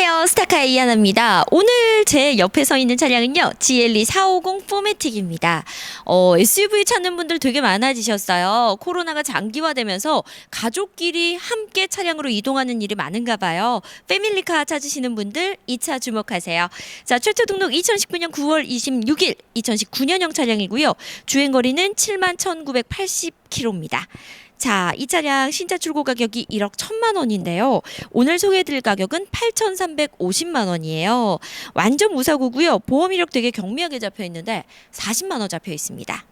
런스타카의 이하나입니다. 오늘 제 옆에 서 있는 차량은요. GLE 450 포매틱입니다. 어, SUV 찾는 분들 되게 많아지셨어요. 코로나가 장기화되면서 가족끼리 함께 차량으로 이동하는 일이 많은가 봐요. 패밀리카 찾으시는 분들 이 차 주목하세요. 자, 최초 등록 2019년 9월 26일 2019년형 차량이고요. 주행 거리는 7만 1,980km입니다. 자, 이 차량 신차 출고 가격이 1억 1천만 원인데요. 오늘 소개해드릴 가격은 8,350만 원이에요. 완전 무사고고요. 보험 이력 되게 경미하게 잡혀 있는데 40만 원 잡혀 있습니다.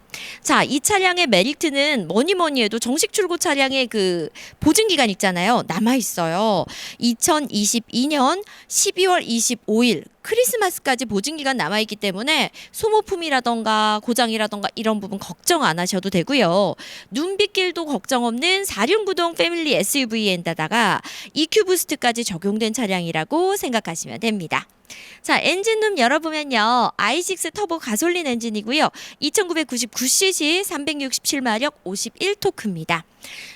자, 이 차량의 메리트는 뭐니 뭐니 해도 정식 출고 차량의 그 보증 기간 있잖아요. 남아 있어요. 2022년 12월 25일 크리스마스까지 보증 기간 남아 있기 때문에 소모품이라던가 고장이라던가 이런 부분 걱정 안 하셔도 되고요. 눈빛길도 걱정 없는 4륜구동 패밀리 SUV에다가 EQ 부스트까지 적용된 차량이라고 생각하시면 됩니다. 자, 엔진룸 열어보면요. i6 터보 가솔린 엔진이고요. 2999cc 367마력 51토크입니다.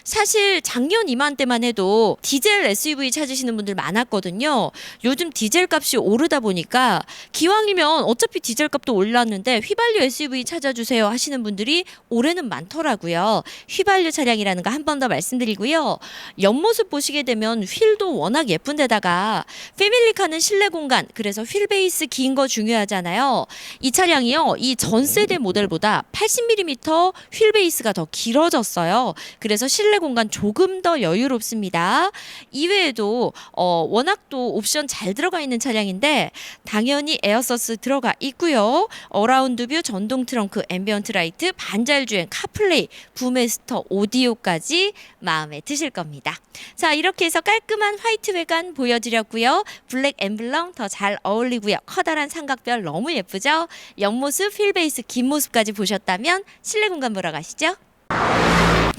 사실 작년 이맘때만 해도 디젤 SUV 찾으시는 분들 많았거든요. 요즘 디젤 값이 오르다 보니까 기왕이면 어차피 디젤 값도 올랐는데 휘발유 SUV 찾아주세요 하시는 분들이 올해는 많더라고요. 휘발유 차량이라는 거 한 번 더 말씀드리고요. 옆모습 보시게 되면 휠도 워낙 예쁜데다가 패밀리카는 실내 공간 그래서 휠 베이스 긴 거 중요하잖아요. 이 차량이요. 이 전 세대 모델보다 80mm 휠 베이스가 더 길어졌어요. 그래서 실내 공간 조금 더 여유롭습니다. 이외에도 어, 워낙 또 옵션 잘 들어가 있는 차량인데 당연히 에어서스 들어가 있고요. 어라운드 뷰, 전동 트렁크, 앰비언트 라이트, 반잘 주행, 카플레이, 부메스터 오디오까지 마음에 드실 겁니다. 자, 이렇게 해서 깔끔한 화이트 외관 보여드렸고요. 블랙 엠블럼 더 잘 어울리고요. 커다란 삼각별 너무 예쁘죠? 옆모습, 휠베이스 긴 모습까지 보셨다면 실내 공간 보러 가시죠.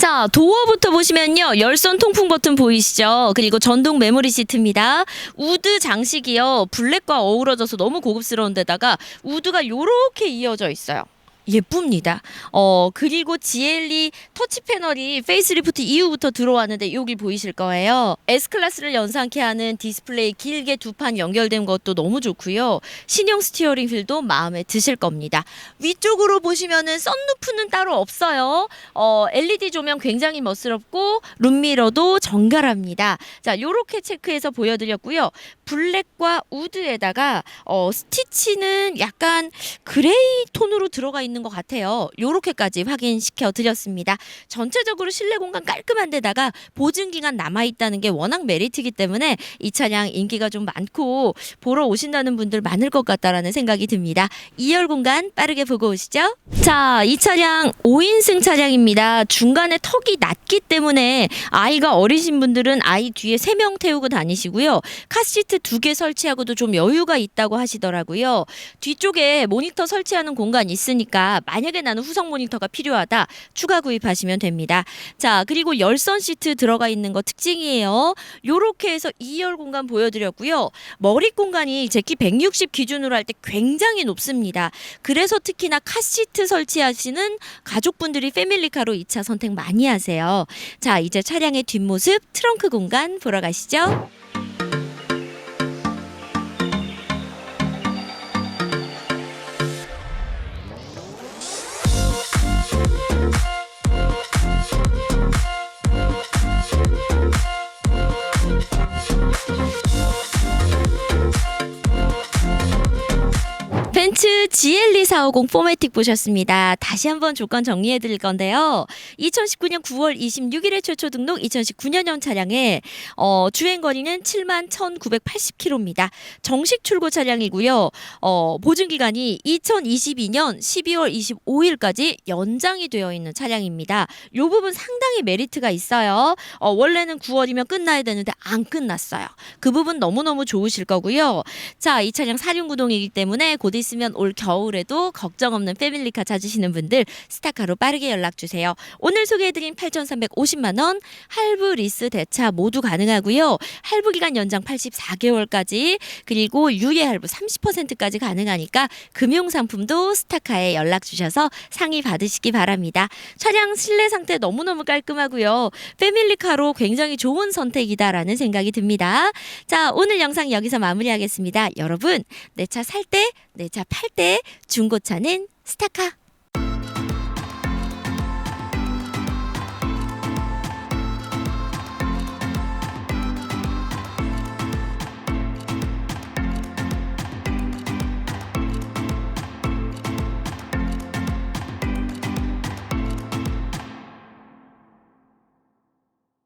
자, 도어부터 보시면요. 열선 통풍 버튼 보이시죠? 그리고 전동 메모리 시트입니다. 우드 장식이요. 블랙과 어우러져서 너무 고급스러운 데다가 우드가 요렇게 이어져 있어요. 예쁩니다. 어, 그리고 GLE 터치 패널이 페이스리프트 이후부터 들어왔는데 여기 보이실 거예요. S클래스를 연상케 하는 디스플레이 길게 두 판 연결된 것도 너무 좋고요. 신형 스티어링 휠도 마음에 드실 겁니다. 위쪽으로 보시면은 썬루프는 따로 없어요. 어, LED 조명 굉장히 멋스럽고 룸미러도 정갈합니다. 자, 요렇게 체크해서 보여드렸고요. 블랙과 우드에다가 어, 스티치는 약간 그레이 톤으로 들어가 있는 것 같아요. 요렇게까지 확인시켜 드렸습니다. 전체적으로 실내 공간 깔끔한 데다가 보증 기간 남아 있다는 게 워낙 메리트이기 때문에 이 차량 인기가 좀 많고 보러 오신다는 분들 많을 것 같다라는 생각이 듭니다. 2열 공간 빠르게 보고 오시죠. 자, 이 차량 5인승 차량입니다. 중간에 턱이 낮기 때문에 아이가 어리신 분들은 아이 뒤에 3명 태우고 다니시고요. 카시트 두개 설치하고도 좀 여유가 있다고 하시더라고요. 뒤쪽에 모니터 설치하는 공간 있으니까 만약에 나는 후성 모니터가 필요하다 추가 구입하시면 됩니다. 자, 그리고 열선 시트 들어가 있는 거 특징이에요. 요렇게 해서 2열 공간 보여드렸고요. 머리 공간이 제 키 160 기준으로 할 때 굉장히 높습니다. 그래서 특히나 카시트 설치하시는 가족분들이 패밀리카로 이차 선택 많이 하세요. 자, 이제 차량의 뒷모습 트렁크 공간 보러 가시죠. 벤츠 GLE 450 포매틱 보셨습니다. 다시 한번 조건 정리해 드릴 건데요. 2019년 9월 26일에 최초 등록 2019년형 차량에 어, 주행 거리는 7만 1,980km입니다. 정식 출고 차량이고요. 어, 보증 기간이 2022년 12월 25일까지 연장이 되어 있는 차량입니다. 이 부분 상당히 메리트가 있어요. 어, 원래는 9월이면 끝나야 되는데 안 끝났어요. 그 부분 너무너무 좋으실 거고요. 자, 이 차량 사륜구동이기 때문에 곧 있으면 아니면 올 겨울에도 걱정 없는 패밀리카 찾으시는 분들 스타카로 빠르게 연락 주세요. 오늘 소개해드린 8,350만 원 할부 리스 대차 모두 가능하고요. 할부 기간 연장 84개월까지 그리고 유예 할부 30%까지 가능하니까 금융 상품도 스타카에 연락 주셔서 상의 받으시기 바랍니다. 차량 실내 상태 너무너무 깔끔하고요. 패밀리카로 굉장히 좋은 선택이다라는 생각이 듭니다. 자, 오늘 영상 여기서 마무리하겠습니다. 여러분, 내 차 살 때, 내차팔때 중고차는 스타카